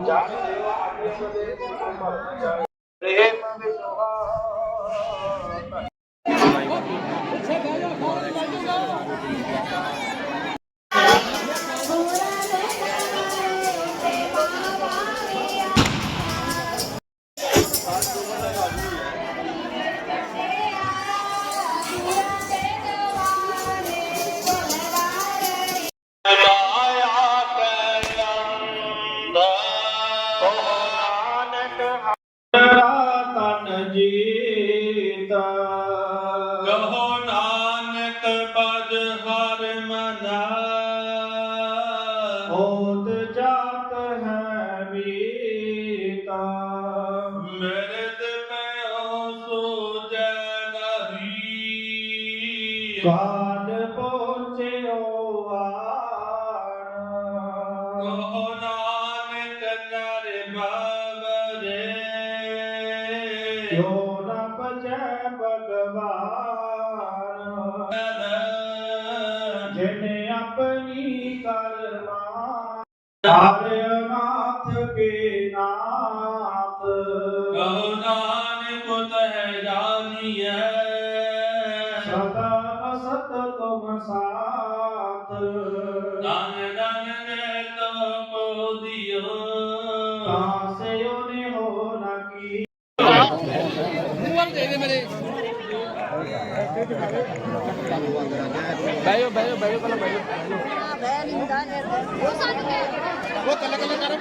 ਜਾਨ ਸੇਵਾ ਆਦਿ ਦੇ ਜੀਤਾ ਕਹੋ ਨਾਨਕ ਪਦ ਹਰ ਮਨਾ। ਹੋਤ ਜਾਤ ਹੈ ਬੀਤਾ। ਮਿਰਦ ਪਇਓ ਸੋਜੈ ਨਹੀਂ। ਕਾਲ ਪਹੁੰਚਿਓ ਆਣ। ਕਹੋ ਜੋ ਨ ਬਚੈ ਭਗਵਾਨ। ਜਿਨ ਆਪਣੀ ਕਰਮਾ ਹਰਿ ਨਾਥ ਕੇ ਨਾਥ। ਕਹੋ ਨਾਨਕ ਤਹਿ ਜਾਣੀਐ। ਸਦਾ ਅਸਤ ਤੁਮ ਸਾਥ। ਦਾਨ ਦਾਨ ਨੇ ਤੋ ਕੋ ਦਿਓ। ਕਾਸੇ ਬਹਿਓ ਬਹਿਓ ਬਹਿਓ ਪਹਿਲਾਂ ਬਹਿਓ ਬੈ ਨਹੀਂ ਹੁੰਦਾ ਨੇ ਉਹ ਸਾਨੂੰ ਕਹਿ